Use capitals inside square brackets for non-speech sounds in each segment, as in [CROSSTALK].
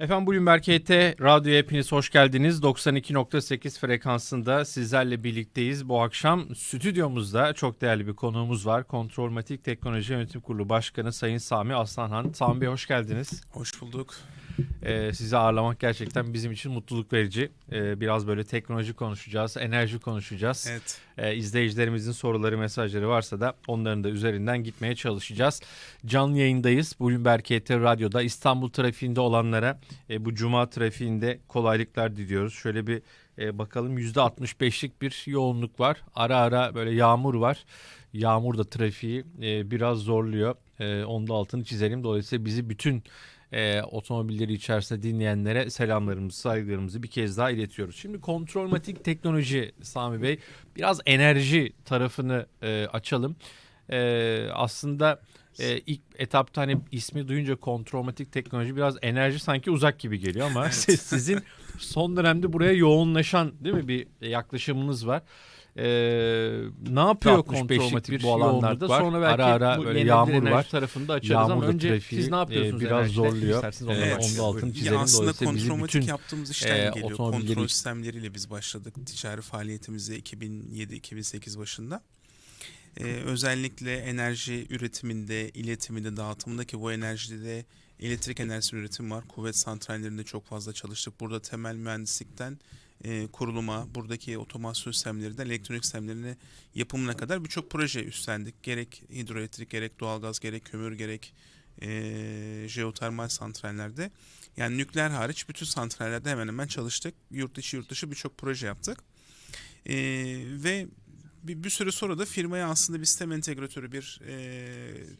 Efendim Bloomberg HT Radyo'ya hepiniz hoş geldiniz. 92.8 frekansında sizlerle birlikteyiz. Bu akşam stüdyomuzda çok değerli bir konuğumuz var. Kontrolmatik Teknoloji Yönetim Kurulu Başkanı Sayın Sami Aslanhan. Sami Bey hoş geldiniz. Hoş bulduk. Ee, sizi ağırlamak gerçekten bizim için mutluluk verici. Ee, biraz böyle teknoloji konuşacağız, enerji konuşacağız. Evet. Ee, izleyicilerimizin soruları, mesajları varsa da onların da üzerinden gitmeye çalışacağız. Canlı yayındayız. Bloomberg HT Radyo'da İstanbul trafiğinde olanlara e, bu cuma trafiğinde kolaylıklar diliyoruz. Şöyle bir e, bakalım %65'lik bir yoğunluk var. Ara ara böyle yağmur var. Yağmur da trafiği e, biraz zorluyor. E, onun da altını çizelim. Dolayısıyla bizi bütün e, otomobilleri içerisinde dinleyenlere selamlarımızı, saygılarımızı bir kez daha iletiyoruz. Şimdi kontrolmatik teknoloji Sami Bey biraz enerji tarafını e, açalım. E, aslında e, ilk etapta hani ismi duyunca kontrolmatik teknoloji biraz enerji sanki uzak gibi geliyor ama Evet. [LAUGHS] siz- sizin son dönemde buraya yoğunlaşan değil mi bir yaklaşımınız var. Ee, ne yapıyor 65'lik kontrolmatik bir bu alanlarda? var. Sonra belki Ara ara bu böyle yağmur enerji var. tarafında açarız Yağmur ama önce trafiği, siz ne yapıyorsunuz e, biraz enerjide? zorluyor. Ondan, Evet. onun da altını Ya çizelim. aslında Dolayısıyla bizi kontrolmatik yaptığımız işten e, geliyor. Kontrol sistemleriyle biz başladık ticari faaliyetimize 2007-2008 başında. Ee, özellikle enerji üretiminde, iletiminde, dağıtımındaki bu enerjide de elektrik enerjisi üretimi var. Kuvvet santrallerinde çok fazla çalıştık. Burada temel mühendislikten e, kuruluma, buradaki otomasyon sistemlerinden elektronik sistemlerine yapımına kadar birçok proje üstlendik. Gerek hidroelektrik, gerek doğalgaz, gerek kömür, gerek e, jeotermal santrallerde. Yani nükleer hariç bütün santrallerde hemen hemen çalıştık. Yurt içi yurt dışı birçok proje yaptık. E, ve bir, bir süre sonra da firmaya aslında bir sistem entegratörü, bir e,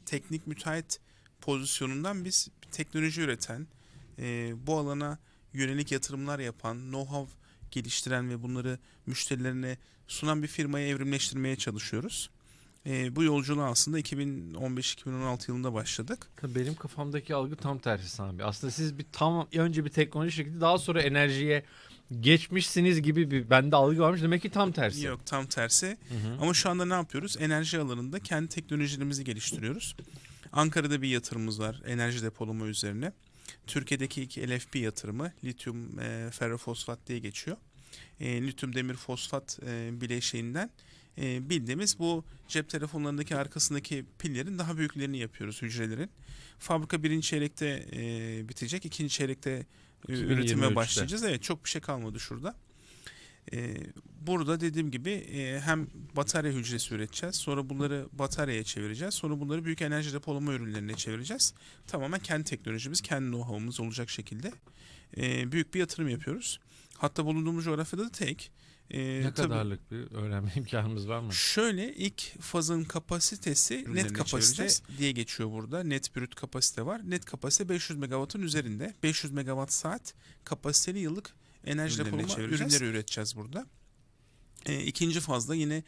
teknik müteahhit pozisyonundan biz teknoloji üreten, e, bu alana yönelik yatırımlar yapan, know-how geliştiren ve bunları müşterilerine sunan bir firmaya evrimleştirmeye çalışıyoruz. E, bu yolculuğa aslında 2015-2016 yılında başladık. Tabii benim kafamdaki algı tam tersi Sami. Aslında siz bir tam önce bir teknoloji şirketi daha sonra enerjiye geçmişsiniz gibi bir bende algı varmış. Demek ki tam tersi. Yok tam tersi. Hı hı. Ama şu anda ne yapıyoruz? Enerji alanında kendi teknolojilerimizi geliştiriyoruz. Ankara'da bir yatırımımız var enerji depolama üzerine. Türkiye'deki ilk LFP yatırımı lityum e, ferrofosfat diye geçiyor. E, lityum demir fosfat e, bileşiğinden e, bildiğimiz bu cep telefonlarındaki arkasındaki pillerin daha büyüklerini yapıyoruz hücrelerin. Fabrika birinci çeyrekte e, bitecek, ikinci çeyrekte 2023'te. Üretime başlayacağız. Evet çok bir şey kalmadı şurada. Ee, burada dediğim gibi e, hem batarya hücresi üreteceğiz. Sonra bunları bataryaya çevireceğiz. Sonra bunları büyük enerji depolama ürünlerine çevireceğiz. Tamamen kendi teknolojimiz, kendi know-how'umuz olacak şekilde e, büyük bir yatırım yapıyoruz. Hatta bulunduğumuz coğrafyada da tek. E, Ne tabii- kadarlık bir öğrenme [LAUGHS] imkanımız var mı? Şöyle ilk fazın kapasitesi net Ürünlerine kapasite diye geçiyor burada. Net brüt kapasite var. Net kapasite 500 megawattın üzerinde. 500 megawatt saat kapasiteli yıllık enerji çevireceğiz. ürünleri üreteceğiz burada. E, ikinci fazda yine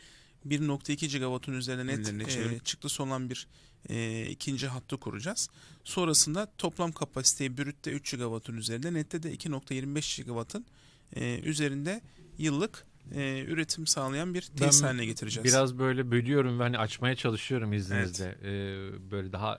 1.2 gigawattın üzerinde net e, çıktısı olan bir e, ikinci hattı kuracağız. Sonrasında toplam kapasiteyi brütte 3 gigawattın üzerinde, nette de 2.25 gigawattın e, üzerinde yıllık e, üretim sağlayan bir tesis Ben haline getireceğiz. Biraz böyle bölüyorum ve hani açmaya çalışıyorum izninizle. Ee, böyle daha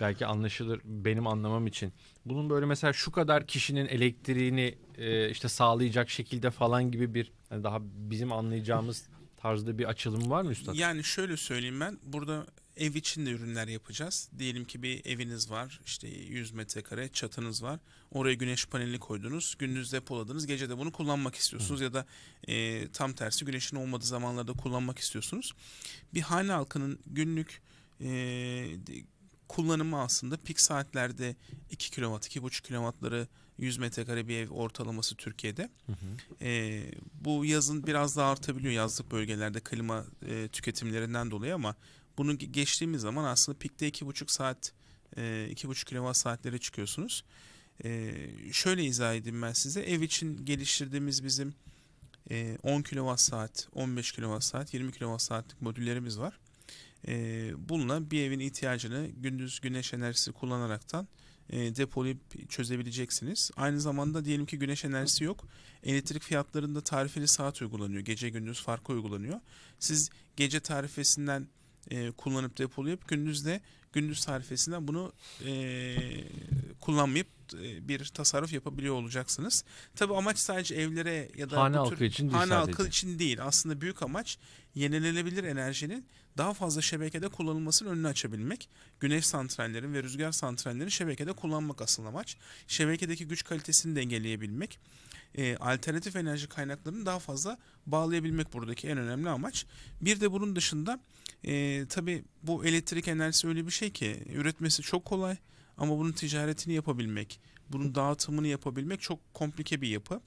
belki anlaşılır benim anlamam için. Bunun böyle mesela şu kadar kişinin elektriğini e, işte sağlayacak şekilde falan gibi bir hani daha bizim anlayacağımız tarzda bir açılım var mı üstad? Yani şöyle söyleyeyim ben burada ev için de ürünler yapacağız. Diyelim ki bir eviniz var işte 100 metrekare çatınız var. Oraya güneş paneli koydunuz. Gündüz depoladınız. Gece de bunu kullanmak istiyorsunuz. Ya da e, tam tersi güneşin olmadığı zamanlarda kullanmak istiyorsunuz. Bir hane halkının günlük e, kullanımı aslında pik saatlerde 2 kW, 2,5 kW'ları 100 metrekare bir ev ortalaması Türkiye'de. Hı hı. Ee, bu yazın biraz daha artabiliyor yazlık bölgelerde klima e, tüketimlerinden dolayı ama bunu ge- geçtiğimiz zaman aslında pikte iki buçuk saat e, iki buçuk kilowatt saatlere çıkıyorsunuz. Ee, şöyle izah edeyim ben size ev için geliştirdiğimiz bizim e, 10 kilowatt saat, 15 kilowatt saat, 20 kilowatt saatlik modüllerimiz var. Bununla bir evin ihtiyacını gündüz güneş enerjisi kullanaraktan e, depolayıp çözebileceksiniz. Aynı zamanda diyelim ki güneş enerjisi yok. Elektrik fiyatlarında tarifeli saat uygulanıyor. Gece gündüz farkı uygulanıyor. Siz gece tarifesinden e, kullanıp depolayıp gündüz de gündüz tarifesinden bunu e, kullanmayıp bir tasarruf yapabiliyor olacaksınız. Tabii amaç sadece evlere ya da Hane halkı için değil hane sadece. halkı için değil. Aslında büyük amaç yenilenebilir enerjinin daha fazla şebekede kullanılmasının önünü açabilmek. Güneş santrallerin ve rüzgar santrallerin şebekede kullanmak asıl amaç. Şebekedeki güç kalitesini dengeleyebilmek. E, alternatif enerji kaynaklarını daha fazla bağlayabilmek buradaki en önemli amaç. Bir de bunun dışında e, tabii bu elektrik enerjisi öyle bir şey ki üretmesi çok kolay ama bunun ticaretini yapabilmek, bunun dağıtımını yapabilmek çok komplike bir yapı.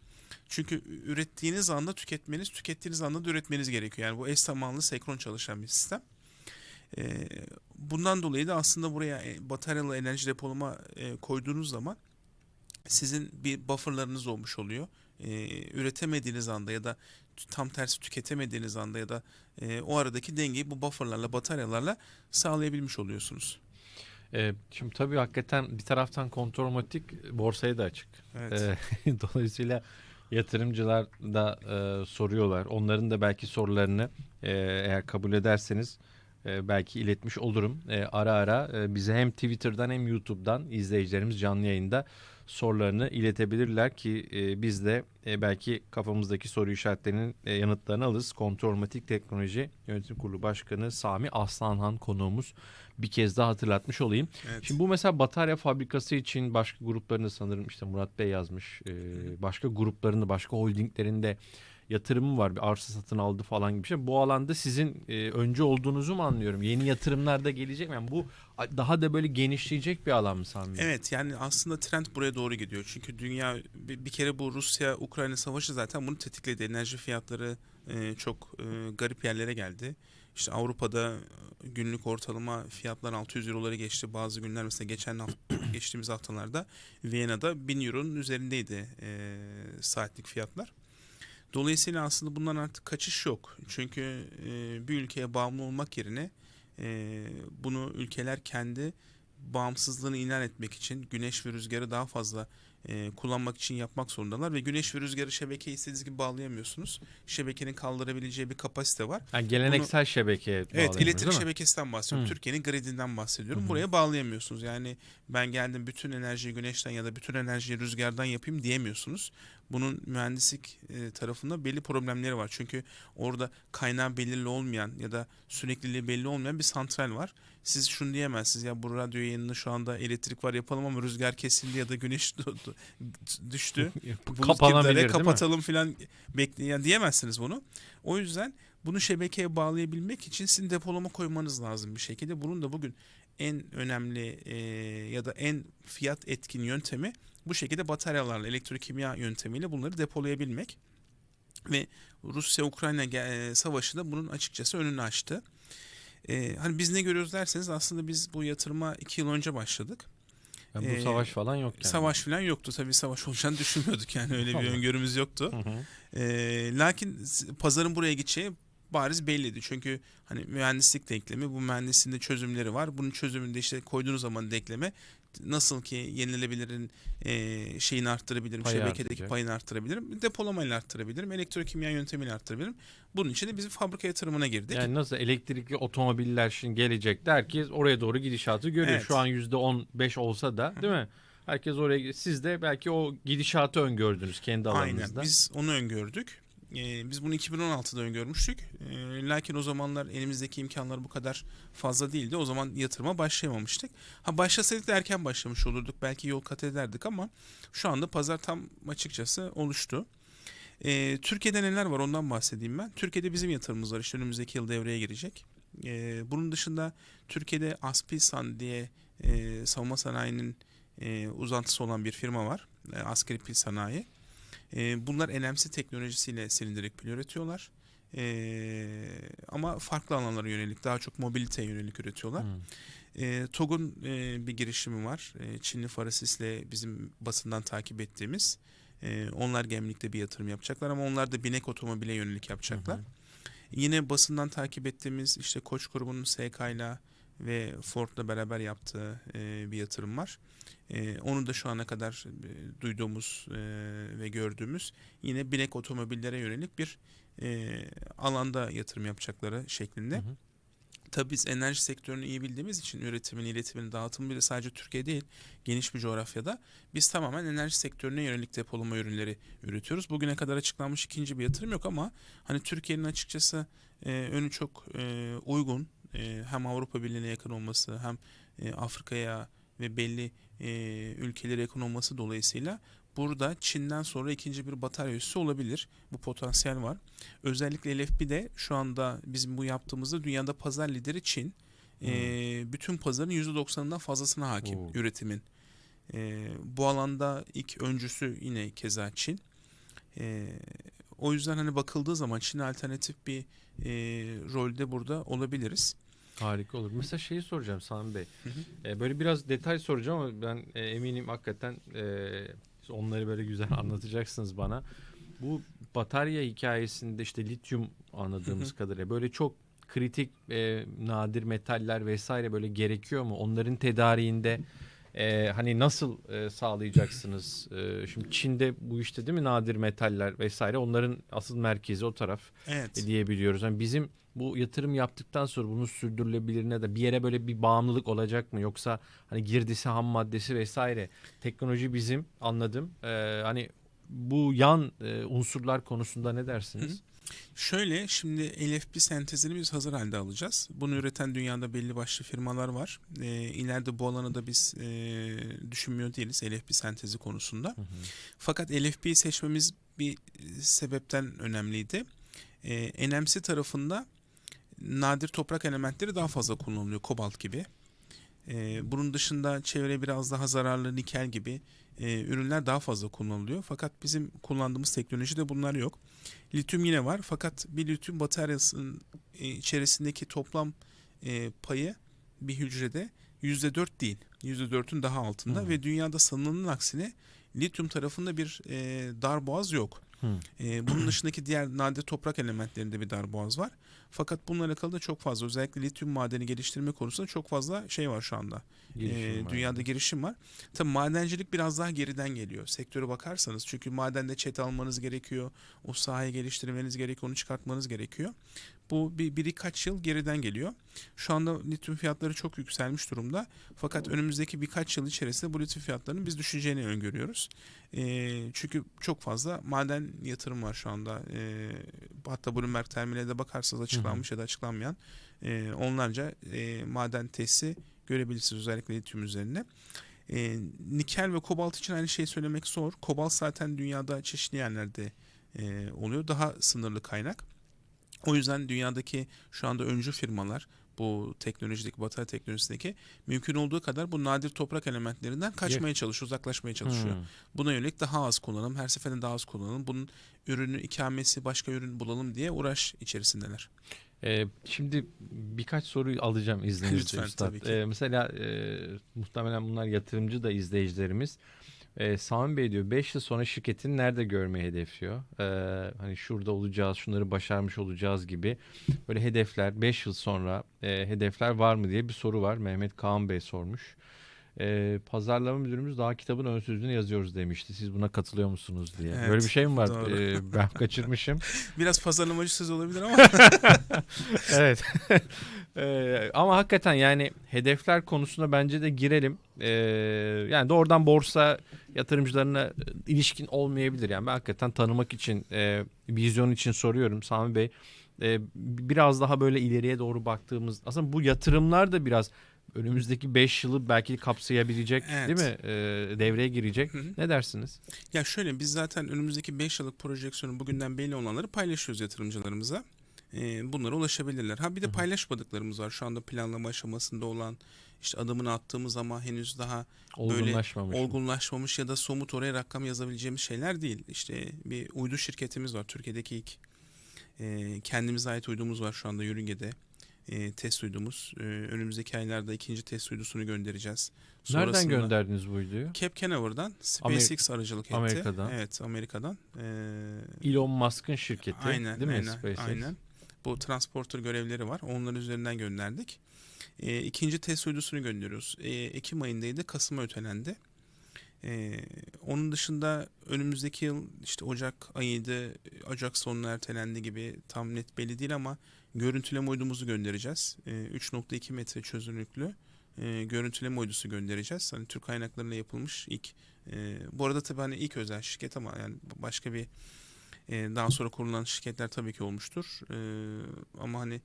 Çünkü ürettiğiniz anda tüketmeniz, tükettiğiniz anda da üretmeniz gerekiyor. Yani bu eş zamanlı senkron çalışan bir sistem. Bundan dolayı da aslında buraya e, bataryalı enerji depolama e, koyduğunuz zaman sizin bir bufferlarınız olmuş oluyor. Üretemediğiniz anda ya da tam tersi tüketemediğiniz anda ya da o aradaki dengeyi bu bufferlarla, bataryalarla sağlayabilmiş oluyorsunuz. Ee, şimdi tabii hakikaten bir taraftan kontrolmatik borsaya da açık. Evet. Ee, [LAUGHS] dolayısıyla yatırımcılar da e, soruyorlar. Onların da belki sorularını e, eğer kabul ederseniz e, belki iletmiş olurum. E, ara ara e, bize hem Twitter'dan hem YouTube'dan izleyicilerimiz canlı yayında sorularını iletebilirler ki e, biz de e, belki kafamızdaki soru işaretlerinin e, yanıtlarını alırız. Kontrolmatik Teknoloji Yönetim Kurulu Başkanı Sami Aslanhan konuğumuz bir kez daha hatırlatmış olayım. evet. Şimdi bu mesela batarya fabrikası için başka gruplarını sanırım işte Murat Bey yazmış. Ee, başka gruplarını, başka holdinglerinde yatırımı var. Bir arsa satın aldı falan gibi bir şey. Bu alanda sizin e, önce olduğunuzu mu anlıyorum? Yeni yatırımlar da gelecek mi? Yani bu daha da böyle genişleyecek bir alan mı? Bey? Evet yani aslında trend buraya doğru gidiyor. Çünkü dünya bir, bir kere bu Rusya-Ukrayna savaşı zaten bunu tetikledi. Enerji fiyatları e, çok e, garip yerlere geldi. İşte Avrupa'da e, günlük ortalama fiyatlar 600 euroları geçti. Bazı günler mesela geçen [COUGHS] geçtiğimiz haftalarda Viyana'da 1000 euronun üzerindeydi e, saatlik fiyatlar. Dolayısıyla aslında bundan artık kaçış yok. Çünkü e, bir ülkeye bağımlı olmak yerine e, bunu ülkeler kendi bağımsızlığını ilan etmek için güneş ve rüzgarı daha fazla e, kullanmak için yapmak zorundalar ve güneş ve rüzgarı şebekeye istediğiniz gibi bağlayamıyorsunuz. Şebekenin kaldırabileceği bir kapasite var. Yani geleneksel şebekeye Evet, elektrik şebekesinden bahsediyorum. Hı. Türkiye'nin gridinden bahsediyorum. Hı. Buraya bağlayamıyorsunuz. Yani ben geldim bütün enerjiyi güneşten ya da bütün enerjiyi rüzgardan yapayım diyemiyorsunuz. Bunun mühendislik e, tarafında belli problemleri var. Çünkü orada kaynağı belirli olmayan ya da sürekliliği belli olmayan bir santral var. Siz şunu diyemezsiniz ya bu radyo yayınında şu anda elektrik var yapalım ama rüzgar kesildi ya da güneş [LAUGHS] düştü. [LAUGHS] Kapanabilir kapatalım filan bekleyen diyemezsiniz bunu. O yüzden bunu şebekeye bağlayabilmek için sizin depolama koymanız lazım bir şekilde. Bunun da bugün en önemli e, ya da en fiyat etkin yöntemi bu şekilde bataryalarla elektrokimya yöntemiyle bunları depolayabilmek. Ve Rusya-Ukrayna e, savaşı da bunun açıkçası önünü açtı. E, hani biz ne görüyoruz derseniz aslında biz bu yatırıma iki yıl önce başladık. Yani bu e, savaş falan yok yani. Savaş falan yoktu. Tabii savaş olacağını düşünmüyorduk yani öyle bir öngörümüz yoktu. Hı hı. Ee, lakin pazarın buraya gideceği bariz belliydi. Çünkü hani mühendislik denklemi bu mühendisliğin de çözümleri var. Bunun çözümünde işte koyduğunuz zaman denkleme nasıl ki yenilenebilirin e, şeyini arttırabilirim, Payı şebekedeki artacak. payını arttırabilirim, depolamayla arttırabilirim, elektrokimya yöntemiyle arttırabilirim. Bunun için de biz fabrika yatırımına girdik. Yani nasıl elektrikli otomobiller şimdi gelecek der ki oraya doğru gidişatı görüyor. Evet. Şu an %15 olsa da değil mi? Herkes oraya siz de belki o gidişatı öngördünüz kendi alanınızda. Aynen biz onu öngördük. Ee, biz bunu 2016'da öngörmüştük. Ee, lakin o zamanlar elimizdeki imkanlar bu kadar fazla değildi. O zaman yatırıma başlayamamıştık. Ha başlasaydık da erken başlamış olurduk. Belki yol kat ederdik ama şu anda pazar tam açıkçası oluştu. Ee, Türkiye'de neler var ondan bahsedeyim ben. Türkiye'de bizim yatırımımız var. İşte önümüzdeki yıl devreye girecek. Ee, bunun dışında Türkiye'de Aspilsan diye e, savunma sanayinin e, uzantısı olan bir firma var. E, askeri pil sanayi. E, bunlar NMC teknolojisiyle silindirik pil üretiyorlar. E, ama farklı alanlara yönelik, daha çok mobiliteye yönelik üretiyorlar. Hı. E, TOG'un e, bir girişimi var. E, Çinli Farasis'le bizim basından takip ettiğimiz. E, onlar gemlikte bir yatırım yapacaklar ama onlar da binek otomobile yönelik yapacaklar. Hı hı. Yine basından takip ettiğimiz işte Koç grubunun SK'yla ve Ford'la beraber yaptığı e, bir yatırım var. E, onu da şu ana kadar e, duyduğumuz e, ve gördüğümüz yine binek otomobillere yönelik bir e, alanda yatırım yapacakları şeklinde. Hı hı. Tabii biz enerji sektörünü iyi bildiğimiz için üretimin, iletimin, dağıtımı bile sadece Türkiye değil, geniş bir coğrafyada biz tamamen enerji sektörüne yönelik depolama ürünleri üretiyoruz. Bugüne kadar açıklanmış ikinci bir yatırım yok ama hani Türkiye'nin açıkçası e, önü çok e, uygun. E, hem Avrupa Birliği'ne yakın olması hem e, Afrika'ya ve belli e, ülkelere yakın olması dolayısıyla burada Çin'den sonra ikinci bir batarya üssü olabilir. Bu potansiyel var. Özellikle LFB'de şu anda bizim bu yaptığımızda dünyada pazar lideri Çin. Ee, bütün pazarın %90'ından fazlasına hakim Oo. üretimin. Ee, bu alanda ilk öncüsü yine keza Çin. Ee, o yüzden hani bakıldığı zaman Çin alternatif bir e, rolde burada olabiliriz. Harika olur. Mesela şeyi soracağım Sami Bey. Hı hı. E, böyle biraz detay soracağım ama ben e, eminim hakikaten e, onları böyle güzel [LAUGHS] anlatacaksınız bana. Bu batarya hikayesinde işte lityum anladığımız kadarıyla böyle çok kritik e, nadir metaller vesaire böyle gerekiyor mu? Onların tedariğinde e, hani nasıl e, sağlayacaksınız? E, şimdi Çin'de bu işte değil mi nadir metaller vesaire onların asıl merkezi o taraf Evet. diyebiliyoruz. Yani bizim bu yatırım yaptıktan sonra bunun sürdürülebilirine de bir yere böyle bir bağımlılık olacak mı? Yoksa hani girdisi, ham maddesi vesaire teknoloji bizim anladım. Ee, hani bu yan e, unsurlar konusunda ne dersiniz? Şöyle şimdi LFP sentezini biz hazır halde alacağız. Bunu üreten dünyada belli başlı firmalar var. Ee, ileride bu alanı da biz e, düşünmüyor değiliz LFP sentezi konusunda. Fakat LFP'yi seçmemiz bir sebepten önemliydi. Ee, NMC tarafında nadir toprak elementleri daha fazla kullanılıyor. Kobalt gibi. Ee, bunun dışında çevreye biraz daha zararlı nikel gibi e, ürünler daha fazla kullanılıyor. Fakat bizim kullandığımız teknolojide bunlar yok. Lityum yine var fakat bir lityum bataryasının e, içerisindeki toplam e, payı bir hücrede %4 değil. %4'ün daha altında Hmm. ve dünyada sanılanın aksine lityum tarafında bir e, darboğaz yok. Hmm. E, bunun dışındaki diğer nadir toprak elementlerinde bir darboğaz var. Fakat bununla alakalı da çok fazla özellikle lityum madeni geliştirme konusunda çok fazla şey var şu anda. Girişim var. dünyada girişim var. Tabii madencilik biraz daha geriden geliyor. Sektöre bakarsanız çünkü madende çete almanız gerekiyor. O sahayı geliştirmeniz gerekiyor. Onu çıkartmanız gerekiyor. Bu bir birkaç yıl geriden geliyor. Şu anda lityum fiyatları çok yükselmiş durumda. Fakat önümüzdeki birkaç yıl içerisinde bu lityum fiyatlarının biz düşeceğini öngörüyoruz. Ee, çünkü çok fazla maden yatırım var şu anda. Ee, hatta Bloomberg terminaline de bakarsanız açıklanmış ya da açıklanmayan e, onlarca e, maden tesisi görebilirsiniz özellikle lityum üzerine. E, nikel ve kobalt için aynı şeyi söylemek zor. Kobalt zaten dünyada çeşitli yerlerde e, oluyor. Daha sınırlı kaynak. O yüzden dünyadaki şu anda öncü firmalar bu teknolojideki batarya teknolojisindeki mümkün olduğu kadar bu nadir toprak elementlerinden kaçmaya çalışıyor, uzaklaşmaya çalışıyor. Hmm. Buna yönelik daha az kullanalım, her seferinde daha az kullanalım. Bunun ürünü ikamesi başka ürün bulalım diye uğraş içerisindeler. Ee, şimdi birkaç soru alacağım izninizle [LAUGHS] Lütfen, Üstad. tabii ki. Ee, mesela e, muhtemelen bunlar yatırımcı da izleyicilerimiz. Ee, Sami Bey diyor 5 yıl sonra şirketini nerede görmeyi hedefliyor? Ee, hani şurada olacağız, şunları başarmış olacağız gibi böyle hedefler 5 yıl sonra e, hedefler var mı diye bir soru var. Mehmet Kaan Bey sormuş. Ee, pazarlama müdürümüz daha kitabın ön sözünü yazıyoruz demişti. Siz buna katılıyor musunuz diye. Evet, Böyle bir şey mi var? doğru. Ee, ben [LAUGHS] kaçırmışım. Biraz pazarlamacı söz olabilir ama [LAUGHS] evet. [LAUGHS] Ee, ama hakikaten yani hedefler konusunda bence de girelim. Ee, yani doğrudan borsa yatırımcılarına e, ilişkin olmayabilir. Yani ben hakikaten tanımak için, e, vizyon için soruyorum Sami Bey. E, biraz daha böyle ileriye doğru baktığımız aslında bu yatırımlar da biraz önümüzdeki 5 yılı belki kapsayabilecek Evet. değil mi? E, devreye girecek. Hı hı. Ne dersiniz? Ya şöyle biz zaten önümüzdeki 5 yıllık projeksiyonu bugünden belli olanları paylaşıyoruz yatırımcılarımıza. Ee, bunlara ulaşabilirler. Ha bir de paylaşmadıklarımız var. Şu anda planlama aşamasında olan işte adımını attığımız ama henüz daha Olgunlaşmamış. mı? olgunlaşmamış ya da somut oraya rakam yazabileceğimiz şeyler değil. İşte bir uydu şirketimiz var. Türkiye'deki ilk e, kendimize ait uydumuz var şu anda Yörünge'de. E, test uydumuz. E, önümüzdeki aylarda ikinci test uydusunu göndereceğiz. Nereden Sonrasında- gönderdiniz bu uyduyu? Cape Canaveral'dan SpaceX aracılık etti. Amerika'dan. Evet Amerika'dan. Ee, Elon Musk'ın şirketi aynen, değil mi aynen, SpaceX? aynen. Bu transporter görevleri var. Onların üzerinden gönderdik. Ee, ikinci test uydusunu gönderiyoruz. Ee, Ekim ayındaydı. Kasım'a ötelendi. Ee, onun dışında önümüzdeki yıl işte Ocak ayıydı, Ocak sonuna ertelendi gibi tam net belli değil ama görüntüleme uydumuzu göndereceğiz. E, 3.2 metre çözünürlüklü e, görüntüleme uydusu göndereceğiz. Hani Türk kaynaklarıyla yapılmış ilk. E, bu arada tabii hani ilk özel şirket ama yani başka bir e, daha sonra kurulan şirketler tabii ki olmuştur. E, ama hani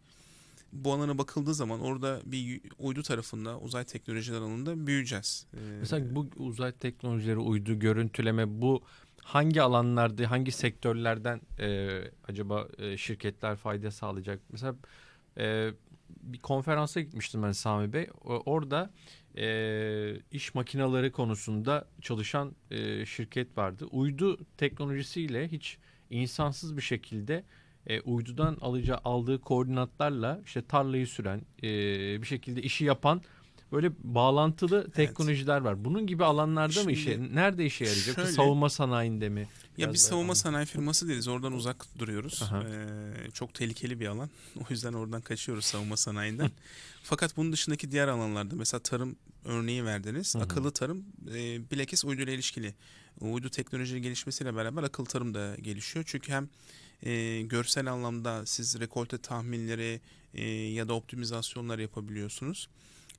bu alana bakıldığı zaman orada bir uydu tarafında uzay teknolojiler alanında büyüyeceğiz. E, Mesela bu uzay teknolojileri, uydu, görüntüleme bu hangi alanlarda, hangi sektörlerden e, acaba e, şirketler fayda sağlayacak? Mesela e, bir konferansa gitmiştim ben Sami Bey. Orada e, iş makineleri konusunda çalışan e, şirket vardı. Uydu teknolojisiyle hiç insansız bir şekilde e, uydudan alacağı aldığı koordinatlarla işte tarlayı süren, e, bir şekilde işi yapan böyle bağlantılı teknolojiler var. Bunun gibi alanlarda mı işe Şimdi nerede işe yarayacak? şöyle- savunma sanayinde mi? Ya biz savunma anlat. sanayi firması değiliz. Oradan uzak duruyoruz. Aha. Ee, çok tehlikeli bir alan. [LAUGHS] O yüzden oradan kaçıyoruz savunma sanayinden. [LAUGHS] Fakat bunun dışındaki diğer alanlarda mesela tarım örneği verdiniz. Hı hı. Akıllı tarım e, bilakis uyduyla ilişkili. Uydu teknolojinin gelişmesiyle beraber akıllı tarım da gelişiyor. Çünkü hem e, görsel anlamda siz rekolte tahminleri e, ya da optimizasyonlar yapabiliyorsunuz.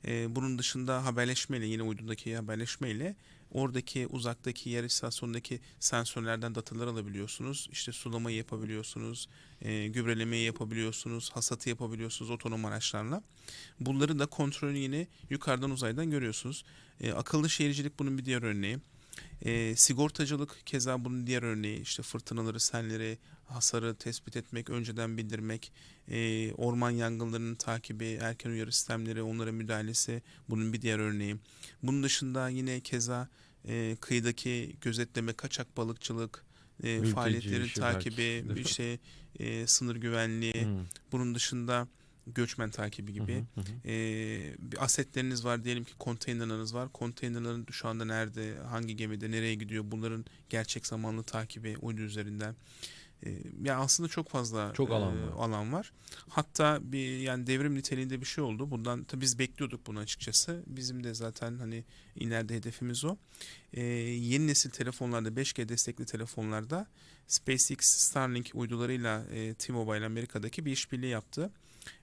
E, bunun dışında haberleşmeyle yine uydudaki haberleşmeyle oradaki uzaktaki yer istasyonundaki sensörlerden datalar alabiliyorsunuz. İşte sulamayı yapabiliyorsunuz, e, gübrelemeyi yapabiliyorsunuz, hasatı yapabiliyorsunuz otonom araçlarla. Bunları da kontrolünü yine yukarıdan uzaydan görüyorsunuz. E, akıllı şehircilik bunun bir diğer örneği. E, sigortacılık keza bunun diğer örneği. İşte fırtınaları, selleri, hasarı tespit etmek, önceden bildirmek, e, orman yangınlarının takibi, erken uyarı sistemleri, onlara müdahalesi bunun bir diğer örneği. Bunun dışında yine keza e, kıyıdaki gözetleme, kaçak balıkçılık, e, faaliyetlerin takibi, belki. işte e, sınır güvenliği, Hmm. bunun dışında göçmen takibi gibi. Hı hı hı. Ee, bir asetleriniz var diyelim ki konteynerlarınız var. Konteynerların şu anda nerede, hangi gemide, nereye gidiyor bunların gerçek zamanlı takibi uydu üzerinden. Ee, ya aslında çok fazla Çok alan e, var. alan var. Hatta bir yani devrim niteliğinde bir şey oldu. Bundan tabii biz bekliyorduk bunu açıkçası. Bizim de zaten hani ileride hedefimiz o. Ee, yeni nesil telefonlarda 5G destekli telefonlarda SpaceX Starlink uydularıyla e, T-Mobile Amerika'daki bir işbirliği yaptı.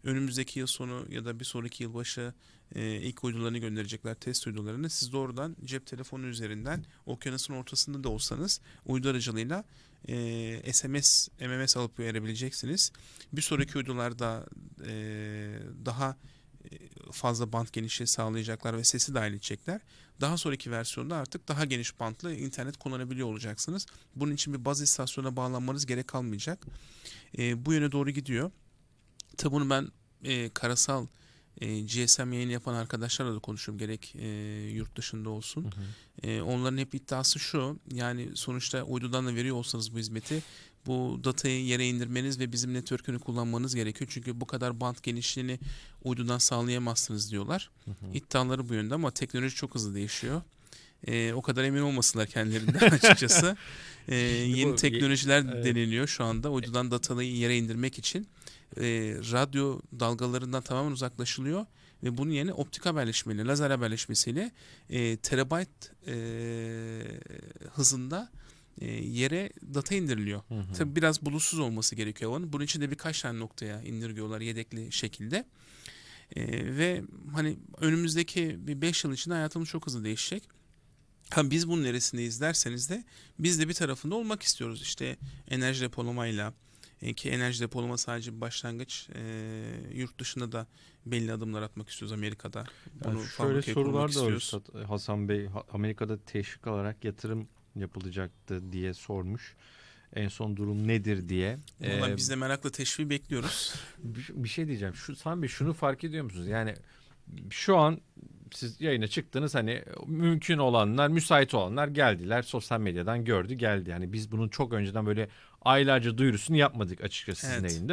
Önümüzdeki yıl sonu ya da bir sonraki yıl başı e, ilk uydularını gönderecekler test uydularını. Siz doğrudan cep telefonu üzerinden okyanusun ortasında da olsanız uydu aracılığıyla e, SMS, MMS alıp verebileceksiniz. Bir sonraki uydularda e, daha e, fazla band genişliği sağlayacaklar ve sesi dahil edecekler. Daha sonraki versiyonda artık daha geniş bantlı internet kullanabiliyor olacaksınız. Bunun için bir baz istasyona bağlanmanız gerek kalmayacak. E, bu yöne doğru gidiyor. Tabi bunu ben e, karasal e, GSM yayını yapan arkadaşlarla da konuşuyorum gerek e, yurt dışında olsun. Hı hı. E, onların hep iddiası şu yani sonuçta uydudan da veriyor olsanız bu hizmeti bu datayı yere indirmeniz ve bizim network'ünü kullanmanız gerekiyor. Çünkü bu kadar band genişliğini uydudan sağlayamazsınız diyorlar. Hı hı. İddiaları bu yönde ama teknoloji çok hızlı değişiyor. E, o kadar emin olmasınlar kendilerinden [LAUGHS] açıkçası. E, yeni teknolojiler deniliyor şu anda uydudan datayı yere indirmek için. E, radyo dalgalarından tamamen uzaklaşılıyor ve bunun yerine optik haberleşmeyle, lazer haberleşmesiyle e, terabayt e, hızında e, yere data indiriliyor. Hı hı. Tabii biraz bulutsuz olması gerekiyor havanın. Bunun için de birkaç tane noktaya indirgiyorlar yedekli şekilde. E, ve hani önümüzdeki bir 5 yıl içinde hayatımız çok hızlı değişecek. Ha biz bunun neresindeyiz derseniz de biz de bir tarafında olmak istiyoruz. İşte enerji depolamayla ki enerji depolama sadece bir başlangıç. E, yurt dışında da belli adımlar atmak istiyoruz Amerika'da. Yani Bunu şöyle fabrikaya kurmak sorular da var. Üstad. Hasan Bey Amerika'da teşvik alarak yatırım yapılacaktı diye sormuş. En son durum nedir diye. Vallahi Ee, biz de merakla teşviği bekliyoruz. [LAUGHS] bir, bir şey diyeceğim. Şu Sami Bey şunu fark ediyor musunuz? Yani şu an siz yayına çıktınız hani mümkün olanlar, müsait olanlar geldiler. Sosyal medyadan gördü, geldi. Yani biz bunun çok önceden böyle aylarca duyurusunu yapmadık açıkçası sizin Evet. yayında.